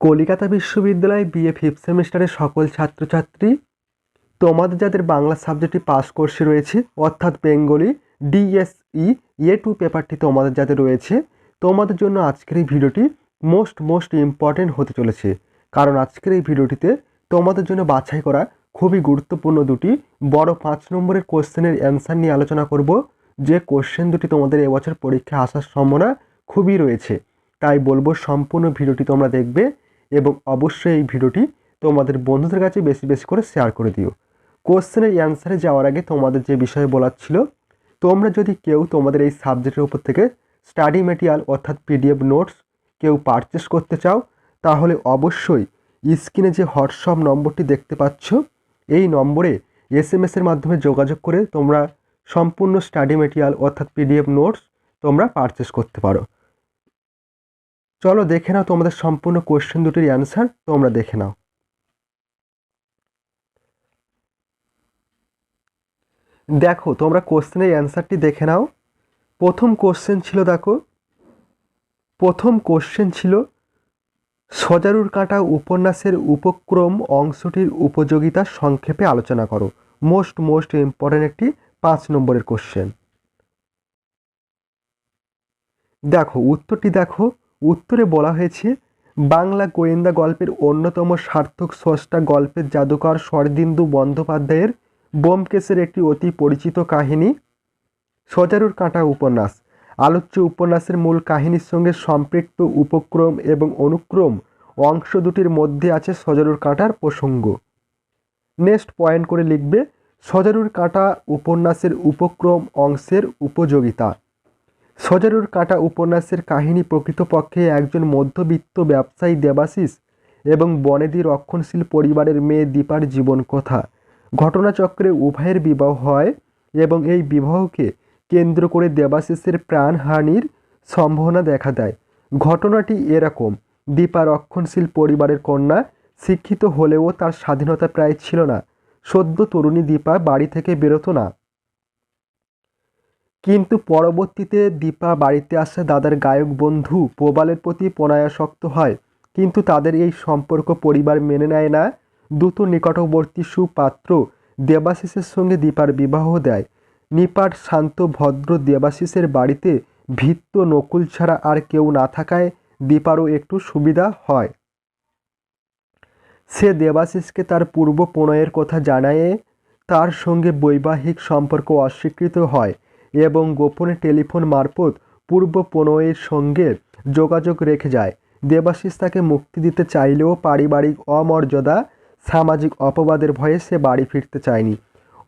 কলিকাতা বিশ্ববিদ্যালয় BA fifth সেমিস্টারের সকল ছাত্রছাত্রী, তোমাদের যাদের বাংলা সাবজেক্টটি পাস কোর্সে রয়েছে, অর্থাৎ বেঙ্গলি ডিএসই এ টু পেপারটি তোমাদের যাদের রয়েছে, তোমাদের জন্য আজকের এই ভিডিওটি মোস্ট মোস্ট ইম্পর্টেন্ট হতে চলেছে। কারণ আজকের এই ভিডিওটিতে তোমাদের জন্য বাছাই করা খুবই গুরুত্বপূর্ণ দুটি বড় পাঁচ নম্বরের কোশ্চেনের অ্যান্সার নিয়ে আলোচনা করব, যে কোশ্চেন দুটি তোমাদের এবছর পরীক্ষায় আসার সম্ভাবনা খুবই রয়েছে। তাই বলব, সম্পূর্ণ ভিডিওটি তোমরা দেখবে এবং অবশ্যই এই ভিডিওটি তোমাদের বন্ধুদের কাছে বেশি বেশি করে শেয়ার করে দিও। কোশ্চেনের অ্যান্সারে যাওয়ার আগে তোমাদের যে বিষয়ে বলার ছিল, তোমরা যদি কেউ তোমাদের এই সাবজেক্টের উপর থেকে স্টাডি মেটেরিয়াল অর্থাৎ পিডিএফ নোটস কেউ পারচেস করতে চাও, তাহলে অবশ্যই স্ক্রিনে যে হোয়াটসঅ্যাপ নম্বরটি দেখতে পাচ্ছ, এই নম্বরে এস এম এসের মাধ্যমে যোগাযোগ করে তোমরা সম্পূর্ণ স্টাডি মেটেরিয়াল অর্থাৎ পিডিএফ নোটস তোমরা পারচেস করতে পারো। চলো দেখে নাও তোমাদের সম্পূর্ণ কোশ্চেন দুটির অ্যান্সার তোমরা দেখে নাও। দেখো, তোমরা কোশ্চেনের অ্যান্সারটি দেখে নাও। প্রথম কোশ্চেন ছিল, দেখো, প্রথম কোশ্চেন ছিল, সজারুর কাঁটা উপন্যাসের উপক্রম অংশটির উপযোগিতা সংক্ষেপে আলোচনা করো। মোস্ট মোস্ট ইম্পর্টেন্ট একটি পাঁচ নম্বরের কোশ্চেন দেখো, উত্তরটি দেখো উত্তরে বলা হয়েছে, বাংলা গোয়েন্দা গল্পের অন্যতম সার্থক স্রষ্টা গল্পের জাদুকর শরদিন্দু বন্দ্যোপাধ্যায়ের বোমকেশের একটি অতি পরিচিত কাহিনী, সজারুর কাঁটা উপন্যাস। আলোচ্য উপন্যাসের মূল কাহিনীর সঙ্গে সম্পৃক্ত উপক্রম এবং অনুক্রম অংশ দুটির মধ্যে আছে সজারুর কাঁটার প্রসঙ্গ। নেক্সট পয়েন্ট করে লিখবে, সজারুর কাঁটা উপন্যাসের উপক্রম অংশের উপযোগিতা। সজারুর কাঁটা উপন্যাসের কাহিনী প্রকৃতপক্ষে একজন মধ্যবিত্ত ব্যবসায়ী দেবাশিস এবং বনেদি রক্ষণশীল পরিবারের মেয়ে দীপার জীবন কথা। ঘটনাচক্রে উভয়ের বিবাহ হয় এবং এই বিবাহকে কেন্দ্র করে দেবাশিসের প্রাণহানির সম্ভাবনা দেখা দেয়। ঘটনাটি এরকম। দীপা রক্ষণশীল পরিবারের কন্যা শিক্ষিত হলেও তার স্বাধীনতা প্রায় ছিল না। সদ্য তরুণী দীপা বাড়ি থেকে বেরোতো না। কিন্তু পরবর্তীতে দীপা বাড়িতে আসা দাদার গায়ক বন্ধু প্রবালের প্রতি প্রণয়াসক্ত হয়। কিন্তু তাদের এই সম্পর্ক পরিবার মেনে নেয় না। দ্রুত নিকটবর্তী সুপাত্র দেবাশিসের সঙ্গে দীপার বিবাহ দেয়। নিপাট শান্ত, ভদ্র দেবাশিসের বাড়িতে ভিত্ত নকুল ছাড়া আর কেউ না থাকায় দীপারও একটু সুবিধা হয়। সে দেবাশিসকে তার পূর্ব প্রণয়ের কথা জানায় তার সঙ্গে বৈবাহিক সম্পর্ক অস্বীকৃত হয়। এবং গোপনে টেলিফোন মারফত পূর্ব প্রণয়ের সঙ্গে যোগাযোগ রেখে যায়। দেবাশিস তাকে মুক্তি দিতে চাইলেও পারিবারিক অমর্যাদা, সামাজিক অপবাদের ভয়ে সে বাড়ি ফিরতে চায়নি।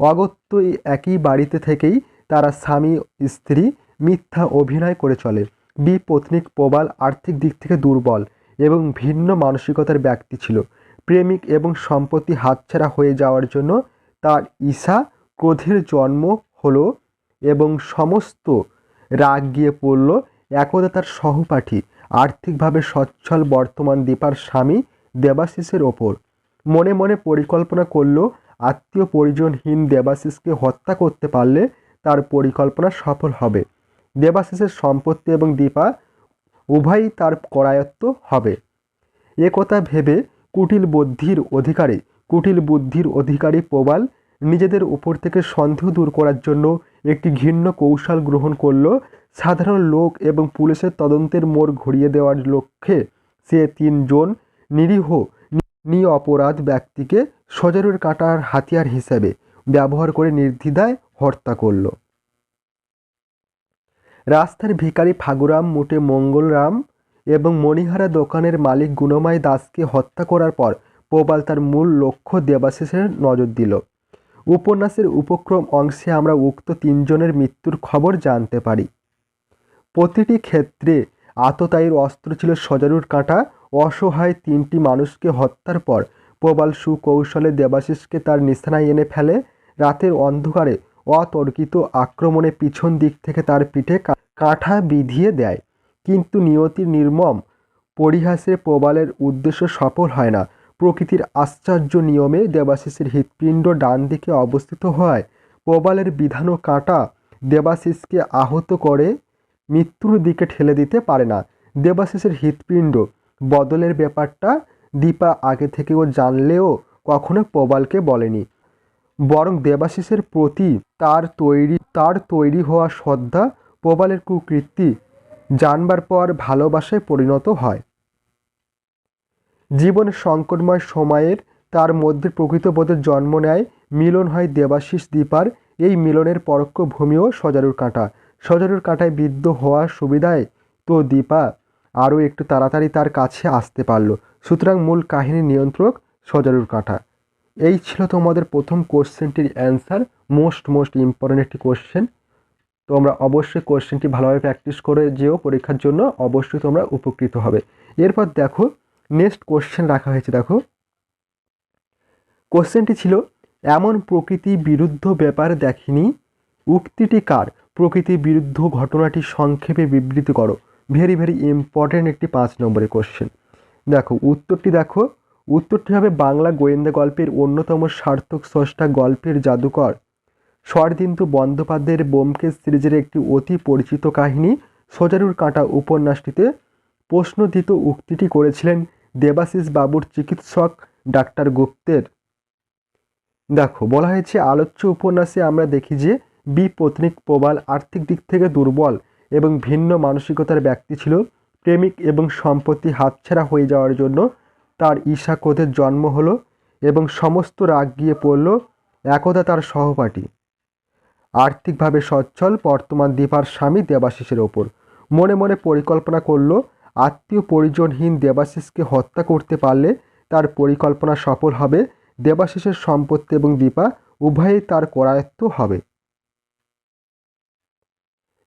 অগত্য একই বাড়িতে থেকেই তারা স্বামী, স্ত্রী, মিথ্যা অভিনয় করে চলে। বিপত্নিক প্রবাল আর্থিক দিক থেকে দুর্বল এবং ভিন্ন মানসিকতার ব্যক্তি ছিল। প্রেমিক এবং সম্পত্তি হাতছাড়া হয়ে যাওয়ার জন্য তার ঈশা ক্রোধের জন্ম হলো এবং সমস্ত রাগ গিয়ে পড়ল। একদা তার সহপাঠী আর্থিকভাবে সচ্ছল বর্তমান দীপার স্বামী দেবাশিসের ওপর। মনে মনে পরিকল্পনা করল, আত্মীয় পরিজনহীন দেবাশিসকে হত্যা করতে পারলে তার পরিকল্পনা সফল হবে। দেবাশিসের সম্পত্তি এবং দীপা উভয়ই তার করায়ত্ত হবে। এ কথা ভেবে কুটিল বুদ্ধির অধিকারী, কুটিল বুদ্ধির অধিকারী প্রবাল নিজেদের উপর থেকে সন্দেহ দূর করার জন্য একটি ঘৃণ্য কৌশল গ্রহণ করল। সাধারণ লোক এবং পুলিশের তদন্তের মোড় ঘুরিয়ে দেওয়ার লক্ষ্যে সে তিনজন নিরীহ নিঅপরাধ ব্যক্তিকে সজারুর কাঁটার হাতিয়ার হিসেবে ব্যবহার করে নির্দ্বিধায় হত্যা করল। রাস্তার ভিখারি ফাগুরাম মুটে মঙ্গলরাম এবং মণিহারা দোকানের মালিক গুণমাই দাসকে হত্যা করার পর প্রবাল তার মূল লক্ষ্য দেবাশিসের নজর দিল। উপন্যাসের উপক্রম অংশে আমরা উক্ত তিনজনের মৃত্যুর খবর জানতে পারি। প্রতিটি ক্ষেত্রে আততায়ীর অস্ত্র ছিল সজারুর কাঁটা। অসহায় তিনটি মানুষকে হত্যার পর প্রবাল সুকৌশলে দেবাশিসকে তার নিশানায় এনে ফেলে। রাতের অন্ধকারে অতর্কিত আক্রমণে পিছন দিক থেকে তার পিঠে কাঁঠা বিধিয়ে দেয়। কিন্তু নিয়তির নির্মম পরিহাসে প্রবালের উদ্দেশ্য সফল হয় না। প্রকৃতির আশ্চর্য নিয়মে দেবাশিসের হৃৎপিণ্ড ডান দিকে অবস্থিত হয়। প্রবালের বিধানো কাঁটা দেবাশিসকে আহত করে মৃত্যুর দিকে ঠেলে দিতে পারে না। দেবাশিসের হৃৎপিণ্ড বদলের ব্যাপারটা দীপা আগে থেকেও জানলেও কখনো প্রবালকে বলেনি। বরং দেবাশিসের প্রতি তার তৈরি তার তৈরি হওয়া শ্রদ্ধা প্রবালের কুকৃতি জানবার পর ভালোবাসায় পরিণত হয়। জীবনের সংকটময় সময়ের, তার মধ্যে প্রকৃতবোধের জন্ম নেয়, মিলন হয় দেবাশিস দীপার, এই মিলনের পরোক্ষ ভূমিও সজারুর কাঁটা। সজারুর কাঁটায় বিদ্ধ হওয়ার সুবিধায় তো দীপা আরও একটু তাড়াতাড়ি তার কাছে আসতে পারল। সুতরাং মূল কাহিনীর নিয়ন্ত্রক সজারুর কাঁটা। এই ছিল তোমাদের প্রথম কোশ্চেনটির অ্যান্সার, মোস্ট মোস্ট ইম্পর্টেন্ট একটি কোশ্চেন। তোমরা অবশ্যই কোশ্চেনটি ভালোভাবে প্র্যাকটিস করে যেও, পরীক্ষার জন্য অবশ্যই তোমরা উপকৃত হবে। এরপর দেখো নেক্সট কোশ্চেন রাখা হয়েছে, দেখো। কোশ্চেনটি ছিল, এমন প্রকৃতি বিরুদ্ধ ব্যাপার দেখিনি, উক্তিটি কার? প্রকৃতি বিরুদ্ধ ঘটনাটি সংক্ষেপে বিবৃতি করো। ভেরি ভেরি ইম্পর্টেন্ট একটি পাঁচ নম্বরের কোশ্চেন দেখো, উত্তরটি দেখো। উত্তরটি হবে বাংলা গোয়েন্দা গল্পের অন্যতম সার্থক স্রষ্টা গল্পের জাদুকর। শরদিন্দু বন্দ্যোপাধ্যায়ের বোমকেশ সিরিজের একটি অতি পরিচিত কাহিনী, সজারুর কাঁটা উপন্যাসটিতে প্রশ্নদিত উক্তিটি করেছিলেন দেবাশিস বাবুর চিকিৎসক ডাক্তার গুপ্তের। দেখো, বলা হয়েছে, আলোচ্য উপন্যাসে আমরা দেখি যে বি পত্নিক প্রবাল আর্থিক দিক থেকে দুর্বল এবং ভিন্ন মানসিকতার ব্যক্তি ছিল। প্রেমিক এবং সম্পত্তি হাতছাড়া হয়ে যাওয়ার জন্য তার ঈশা ক্রোধের জন্ম হলো এবং সমস্ত রাগ গিয়ে পড়ল একদা তার সহপাঠী। আর্থিকভাবে সচ্ছল বর্তমান দীপার স্বামী দেবাশিসের ওপর। মনে মনে পরিকল্পনা করল আত্মীয় পরিজনহীন দেবাশিসকে হত্যা করতে পারলে তার পরিকল্পনা সফল হবে। দেবাশিসের সম্পত্তি এবং দীপা উভয়েই তার করায়ত্ত হবে।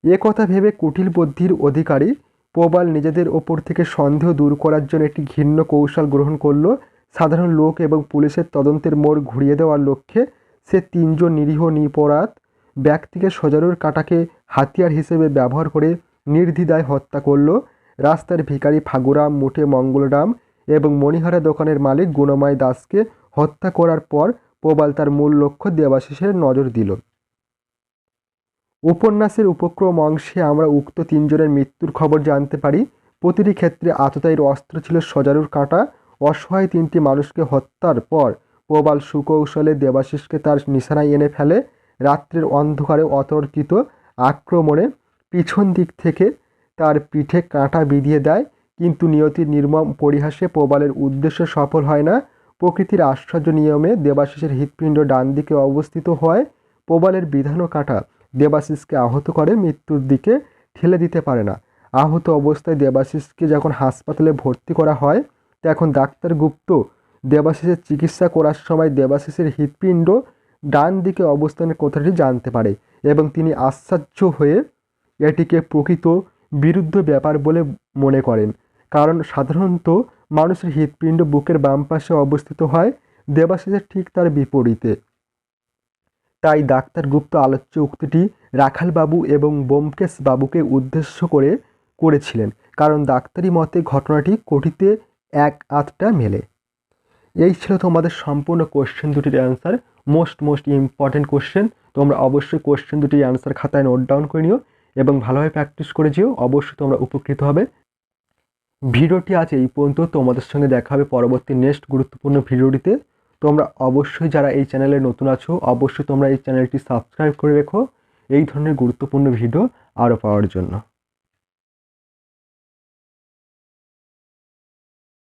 এ কথা ভেবে কুটিল বুদ্ধির অধিকারী প্রবাল নিজেদের ওপর থেকে সন্দেহ দূর করার জন্য একটি ঘৃণ্য কৌশল গ্রহণ করল। সাধারণ লোক এবং পুলিশের তদন্তের মোড় ঘুরিয়ে দেওয়ার লক্ষ্যে সে তিনজন নিরীহ নিপরাত ব্যক্তিকে সজারুর কাটাকে হাতিয়ার হিসেবে ব্যবহার করে নির্দ্বিধায় হত্যা করল। রাস্তার ভিখারি ফাগুরাম মুঠে মঙ্গলরাম এবং মণিহারা দোকানের মালিক গুণময় দাসকে হত্যা করার পর প্রবাল তার মূল লক্ষ্য দেবাশিসের নজর দিল। উপন্যাসের উপক্রম অংশে আমরা উক্ত তিনজনের মৃত্যুর খবর জানতে পারি। প্রতিটি ক্ষেত্রে আততায়ীর অস্ত্র ছিল সজারুর কাঁটা। অসহায় তিনটি মানুষকে হত্যার পর প্রবাল সুকৌশলে দেবাশিসকে তার নিশানায় এনে ফেলে। রাত্রের অন্ধকারে অতর্কিত আক্রমণে পিছন দিক থেকে তার পিঠে কাঁটা বিধিয়ে দেয়, কিন্তু নিয়তির নির্মম পরিহাসে প্রবালের উদ্দেশ্য সফল হয় না। প্রকৃতির আশ্চর্য নিয়মে দেবাশিসের হৃৎপিণ্ড ডান দিকে অবস্থিত হয়। প্রবালের বিধানও কাঁটা দেবাশিসকে আহত করে, মৃত্যুর দিকে ঠেলে দিতে পারে না। আহত অবস্থায় দেবাশিসকে যখন হাসপাতালে ভর্তি করা হয়, তখন ডাক্তার গুপ্ত দেবাশিসের চিকিৎসা করার সময় দেবাশিসের হৃৎপিণ্ড ডান দিকে অবস্থানের কথাটি জানতে পারে এবং তিনি আশ্চর্য হয়ে এটিকে প্রকৃত বিরুদ্ধ ব্যাপার বলে মনে করেন। কারণ সাধারণত মানুষের হৃৎপিণ্ড বুকের বাম পাশে অবস্থিত হয়, দেবাশিসের ঠিক তার বিপরীতে। তাই ডাক্তার গুপ্ত আলোচ্য উক্তিটি রাখালবাবু এবং বোমকেশ বাবুকে উদ্দেশ্য করে করেছিলেন, কারণ ডাক্তারি মতে ঘটনাটি কোটিতে এক আধটা মেলে। এই ছিল তোমাদের সম্পূর্ণ কোশ্চেন দুটির answer most most important question তোমরা অবশ্যই কোশ্চেন দুটির অ্যান্সার খাতায় নোট ডাউন করে নিও। এবং ভালোভাবে প্র্যাকটিস করে যেও, অবশ্যই তোমরা উপকৃত হবে। ভিডিওটি আজ এই পর্যন্ত। তোমাদের সঙ্গে দেখা হবে পরবর্তী নেক্সট গুরুত্বপূর্ণ ভিডিওটিতে। তোমরা অবশ্যই যারা এই চ্যানেলে নতুন আছো, অবশ্যই তোমরা এই চ্যানেলটি সাবস্ক্রাইব করে রেখো। এই ধরনের গুরুত্বপূর্ণ ভিডিও আরও পাওয়ার জন্য।